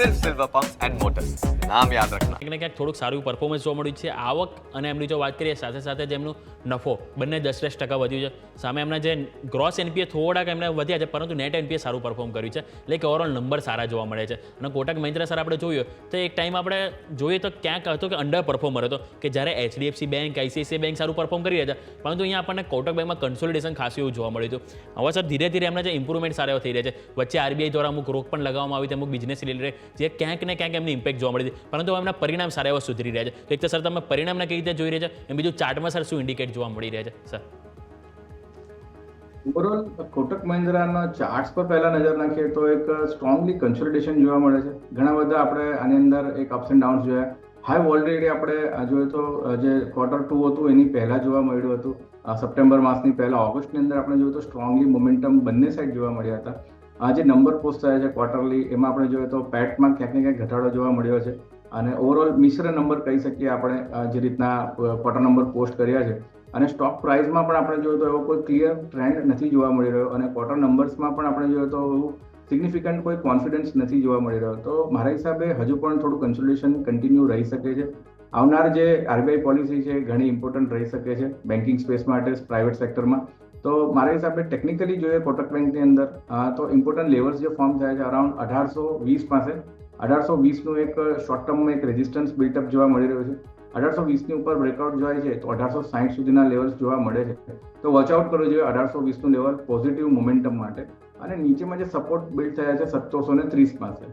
સિલ્ફ silver pumps and motors નામ યાદ રાખના. ક્યાંક ક્યાંક થોડુંક સારું પરફોર્મન્સ જોવા મળ્યું છે. આવક અને એમની જો વાત કરીએ, સાથે સાથે જેમનું નફો બંને દસ દસ ટકા વધ્યું છે. સામે એમના જે ગ્રોસ એનપીએ થોડાક એમને વધ્યા છે, પરંતુ નેટ એનપીએ સારું પરફોર્મ કર્યું છે. એટલે કે ઓવરઓલ નંબર સારા જોવા મળે છે. અને કોટક મહિન્દ્રા સર આપણે જોઈએ તો એક ટાઈમ આપણે જોઈએ તો ક્યાંક હતો કે અંડર પરફોર્મર હતો, કે જ્યારે એચડીએફસી બેંક આઈસીઆઈસીઆઈ બેંક સારું પરફોર્મ કરી રહ્યા હતા પરંતુ અહીંયા આપણને કોટક બેંકમાં કન્સોલિડેશન ખાસું એવું જોવા મળ્યું હતું. હવે સર, ધીરે ધીરે એમના જે ઇમ્પ્રુવમેન્ટ સારા થઈ રહ્યા છે. વચ્ચે આરબીઆઈ દ્વારા અમુક રોક પણ લગાવવામાં આવી હતી, અમુક બિઝનેસ રિલેટેડ જે ક્યાંક ને ક્યાંક એમની ઇમ્પેક્ટ જોવા મળી હતી પરંતુ એમના પરિણામ સારા એવા સુધરી રહ્યા છે. એક તો સર, તમે પરિણામને કઈ રીતે જોઈ રહ્યા છે? એમ બીજું ચાર્ટમાં સર શું ઇન્ડિકેટ જોવા મળી રહ્યા છે? સર. ઓવરઓલ કોટક મહિન્દ્રાના ચાર્ટ્સ પર પહેલા નજર નાખીએ તો એક સ્ટ્રોંગલી કન્સોલિડેશન જોવા મળે છે. ઘણા બધા આપણે આની અંદર એક અપ્સ એન્ડ ડાઉન્સ જોયા. હાઈ ઓલરેડી આપણે જોઈએ તો જે ક્વાર્ટર ટુ હતું, એની પહેલા જોવા મળ્યું હતું. સપ્ટેમ્બર માસની પહેલા ઓગસ્ટની અંદર આપણે જોયું તો સ્ટ્રોંગલી મોમેન્ટમ બંને સાઈડ જોવા મળ્યા હતા. આ જે નંબર પોસ્ટ થયા છે ક્વાર્ટરલી એમાં આપણે જોઈએ તો પેટમાં ક્યાંક ને ક્યાંક ઘટાડો જોવા મળ્યો છે. અને ઓવરઓલ મિશ્ર નંબર કહી શકીએ આપણે જે રીતના ક્વાર્ટર નંબર પોસ્ટ કર્યા છે. અને સ્ટોક પ્રાઇસમાં પણ આપણે જોયું તો એવો કોઈ ક્લિયર ટ્રેન્ડ નથી જોવા મળી રહ્યો. અને ક્વાર્ટર નંબર્સમાં પણ આપણે જોઈએ તો સિગ્નિફિકન્ટ કોઈ કોન્ફિડન્સ નથી જોવા મળી રહ્યો. તો મારા હિસાબે હજુ પણ થોડું કન્સોલ્યુશન કન્ટિન્યુ રહી શકે છે. આવનાર જે આરબીઆઈ પોલિસી છે ઘણી ઇમ્પોર્ટન્ટ રહી શકે છે બેન્કિંગ સ્પેસ માટે પ્રાઇવેટ સેક્ટરમાં તો મારા હિસાબે ટેકનિકલી જોઈએ કોટક બેંકની અંદર. તો ઇમ્પોર્ટન્ટ લેવલ્સ જે ફોર્મ થયા છે અરાઉન્ડ અઢારસો વીસ પાસે. અઢારસો વીસનું એક શોર્ટ ટર્મમાં એક રેઝિસ્ટન્સ બિલ્ટઅપ જોવા મળી રહ્યું છે. અઢારસો વીસની ઉપર બ્રેકઆઉટ જોવાય છે, તો અઢારસો સાઠ સુધીના લેવલ્સ જોવા મળે છે. તો વોચઆઉટ કરવું જોઈએ અઢારસો વીસનું લેવલ પોઝિટિવ મોમેન્ટમ માટે. અને નીચેમાં જે સપોર્ટ બિલ્ડ થયા છે, સત્તરસો ને ત્રીસ પાસે.